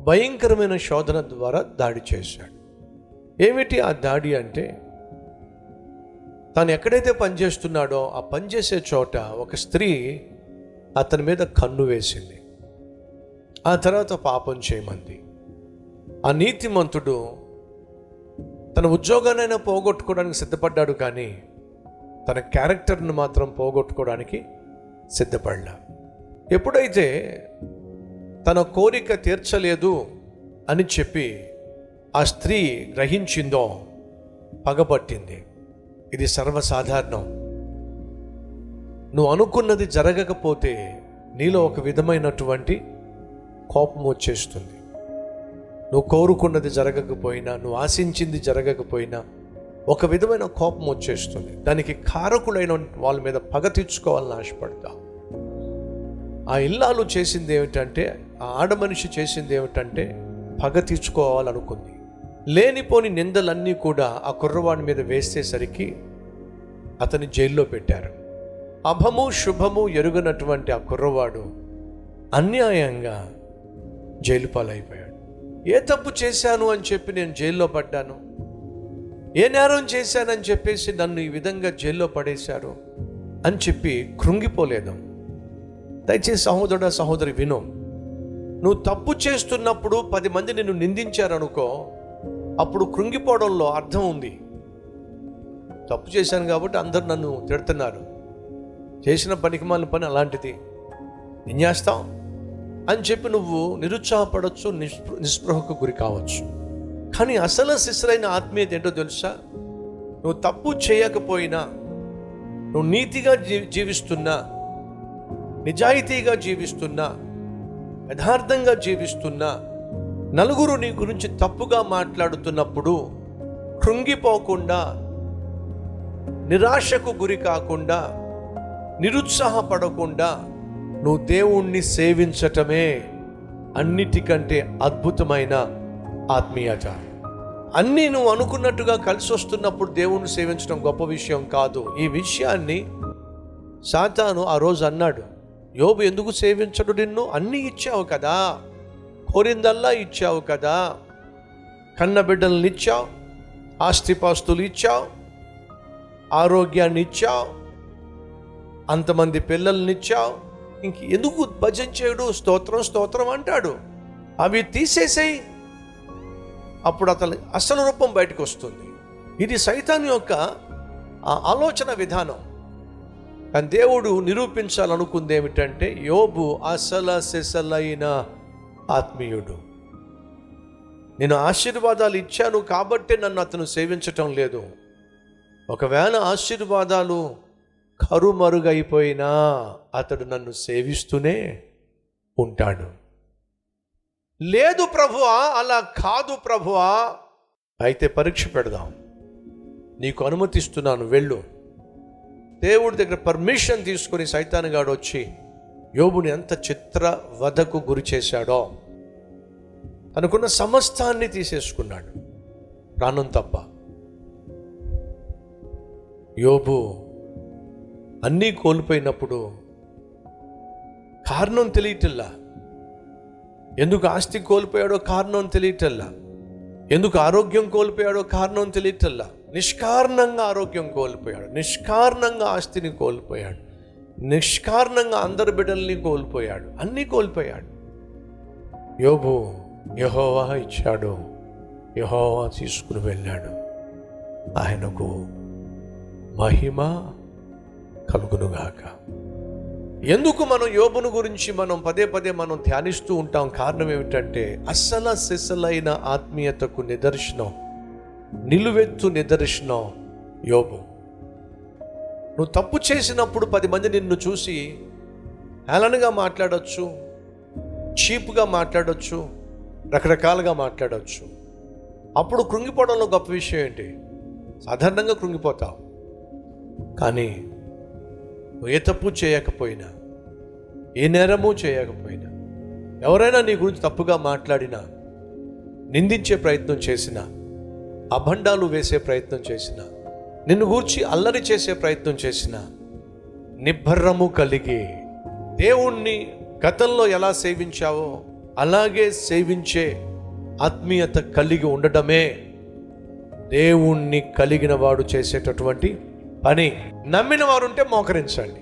భయంకరమైన శోధన ద్వారా దాడి చేశాడు. ఏమిటి ఆ దాడి అంటే? తాను ఎక్కడైతే పనిచేస్తున్నాడో ఆ పనిచేసే చోట ఒక స్త్రీ అతని మీద కన్ను వేసింది. ఆ తర్వాత పాపం చేయమంది. ఆ నీతిమంతుడు తన ఉద్యోగానైనా పోగొట్టుకోవడానికి సిద్ధపడ్డాడు కానీ తన క్యారెక్టర్ను మాత్రం పోగొట్టుకోవడానికి సిద్ధపడ్డా ఎప్పుడైతే తన కోరిక తీర్చలేదు అని చెప్పి ఆ స్త్రీ గ్రహించిందో పగపట్టింది ఇది సర్వసాధారణం. నువ్వు అనుకున్నది జరగకపోతే నీలో ఒక విధమైనటువంటి కోపం వచ్చేస్తుంది. నువ్వు కోరుకున్నది జరగకపోయినా నువ్వు ఆశించింది జరగకపోయినా ఒక విధమైన కోపం వచ్చేస్తుంది. దానికి కారకులైన వాళ్ళ మీద పగ తీర్చుకోవాలని ఆశపడతావు. ఆ ఇల్లాలు చేసింది ఏమిటంటే ఆ ఆడమనిషి చేసింది ఏమిటంటే పగ తీర్చుకోవాలనుకుంది. లేనిపోని నిందలన్నీ కూడా ఆ కుర్రవాడి మీద వేసేసరికి అతని జైల్లో పెట్టారు. అభము శుభము ఎరుగనటువంటి ఆ కుర్రవాడు అన్యాయంగా జైలు పాలైపోయాడు. ఏ తప్పు చేశాను అని చెప్పి నేను జైల్లో పడ్డాను? ఏ నేరం చేశానని చెప్పేసి నన్ను ఈ విధంగా జైల్లో పడేశారు అని చెప్పి కృంగిపోలేదు. దయచేసి సహోదరుడ సహోదరి విను. నువ్వు తప్పు చేస్తున్నప్పుడు పది మంది నిన్ను నిందించారనుకో అప్పుడు కృంగిపోవడంలో అర్థం ఉంది. తప్పు చేశాను కాబట్టి అందరు నన్ను తిడుతున్నారు. చేసిన పనికి మాలిన పని అలాంటిది. ఏం చేస్తాం అని చెప్పి నువ్వు నిరుత్సాహపడవచ్చు నిస్పృ నిస్పృహకు గురి కావచ్చు. కానీ అసలు శిశులైన ఆత్మీయత ఏంటో తెలుసా? నువ్వు తప్పు చేయకపోయినా నువ్వు నీతిగా జీ జీవిస్తున్నా నిజాయితీగా జీవిస్తున్నా యథార్థంగా జీవిస్తున్నా నలుగురు నీ గురించి తప్పుగా మాట్లాడుతున్నప్పుడు కృంగిపోకుండా నిరాశకు గురి కాకుండా నిరుత్సాహపడకుండా నువ్వు దేవుణ్ణి సేవించటమే అన్నిటికంటే అద్భుతమైన ఆత్మీయత అన్నీ నువ్వు అనుకున్నట్టుగా కలిసి వస్తున్నప్పుడు దేవుణ్ణి సేవించడం గొప్ప విషయం కాదు. ఈ విషయాన్ని సాతాను ఆ రోజు అన్నాడు. యోబు ఎందుకు సేవించడు నిన్ను? అన్నీ ఇచ్చావు కదా. కోరిందల్లా ఇచ్చావు కదా. కన్న బిడ్డలను ఇచ్చావు. ఆస్తిపాస్తులు ఇచ్చావు. ఆరోగ్యాన్ని ఇచ్చావు. అంతమంది పిల్లల్ని ఇచ్చావు. ఇంక ఎందుకు భజన చేయడు? స్తోత్రం స్తోత్రం అంటాడు. అవి తీసేసేయి. అప్పుడు అతని అసలు రూపం బయటకు వస్తుంది. ఇది సైతాన్ యొక్క ఆలోచన విధానం. కానీ దేవుడు నిరూపించాలనుకుంది ఏమిటంటే యోబు అసల సెసలైన ఆత్మీయుడు. నేను ఆశీర్వాదాలు ఇచ్చాను కాబట్టే నన్ను అతను సేవించటం లేదు. ఒకవేళ ఆశీర్వాదాలు కరుమరుగైపోయినా అతడు నన్ను సేవిస్తూనే ఉంటాడు. లేదు ప్రభువా అలా కాదు ప్రభువా అయితే పరీక్ష పెడదాం. నీకు అనుమతిస్తున్నాను వెళ్ళు. దేవుడి దగ్గర పర్మిషన్ తీసుకొని సైతానుగాడు వచ్చి యోబుని ఎంత చిత్ర వధకు గురి చేశాడో తనకున్న సమస్తాన్ని తీసేసుకున్నాడు. ప్రాణం తప్ప. యోబు అన్నీ కోల్పోయినప్పుడు కారణం తెలియటల్లా ఎందుకు ఆస్తి కోల్పోయాడో కారణం తెలియటల్లా ఎందుకు ఆరోగ్యం కోల్పోయాడో కారణం తెలియటల్లా నిష్కారణంగా ఆరోగ్యం కోల్పోయాడు. నిష్కారణంగా ఆస్తిని కోల్పోయాడు. నిష్కారణంగా అందరి బిడ్డల్ని కోల్పోయాడు. అన్నీ కోల్పోయాడు. యోబు యహోవా ఇచ్చాడు. యహోవా తీసుకుని వెళ్ళాడు. ఆయనకు మహిమ కలుగునుగాక. ఎందుకు మనం యోబును గురించి మనం పదే పదే మనం ధ్యానిస్తూ ఉంటాం? కారణం ఏమిటంటే అస్సల సిసలైన ఆత్మీయతకు నిదర్శనం నిలువెత్తు నిదర్శనం యోగు నువ్వు తప్పు చేసినప్పుడు పది మంది నిన్ను చూసి హేళనగా మాట్లాడవచ్చు చీప్గా మాట్లాడవచ్చు రకరకాలుగా మాట్లాడవచ్చు అప్పుడు కృంగిపోవడంలో గొప్ప విషయం ఏంటి? సాధారణంగా కృంగిపోతావు. కానీ నువ్వు ఏ తప్పు చేయకపోయినా ఏ నేరము చేయకపోయినా ఎవరైనా నీ గురించి తప్పుగా మాట్లాడినా నిందించే ప్రయత్నం చేసినా అభండాలు వేసే ప్రయత్నం చేసినా నిన్ను గూర్చి అల్లరి చేసే ప్రయత్నం చేసినా నిబ్బర్రము కలిగి దేవుణ్ణి గతంలో ఎలా సేవించావో అలాగే సేవించే ఆత్మీయత కలిగి ఉండడమే దేవుణ్ణి కలిగిన వాడు చేసేటటువంటి పని. నమ్మిన వారుంటే మోకరించండి.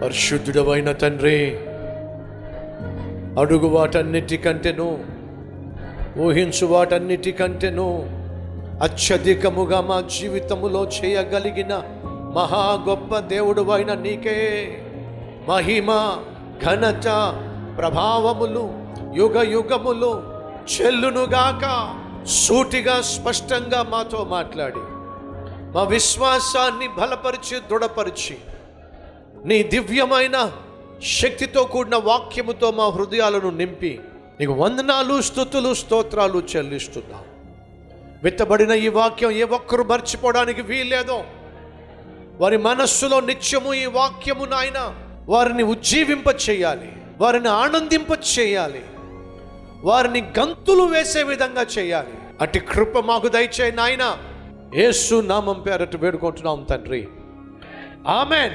పరిశుద్ధుడవైన తండ్రి అడుగు వాటన్నిటికంటేను ఊహించు వాటన్నిటికంటేను అత్యధికముగా మా జీవితములో చేయగలిగిన మహా గొప్ప దేవుడు అయిన నీకే. మహిమ ఘనత ప్రభావములు యుగ యుగములు చెల్లునుగాక సూటిగా స్పష్టంగా మాతో మాట్లాడి. మా విశ్వాసాన్ని బలపరిచి దృఢపరిచి నీ దివ్యమైన శక్తితో కూడిన వాక్యముతో మా హృదయాలను నింపి నీకు వందనాలు స్థుతులు స్తోత్రాలు చెల్లిస్తున్నాం. విత్తబడిన ఈ వాక్యం ఏ ఒక్కరు మర్చిపోవడానికి వీల్లేదో. వారి మనస్సులో నిత్యము ఈ వాక్యము నాయన వారిని ఉజ్జీవింప చేయాలి వారిని ఆనందింప చేయాలి వారిని గంతులు వేసే విధంగా చేయాలి. అటు కృప మాకు దయచే నాయన. యేసు నామం పేరట్టు వేడుకుంటున్నాం తండ్రి. ఆమెన్.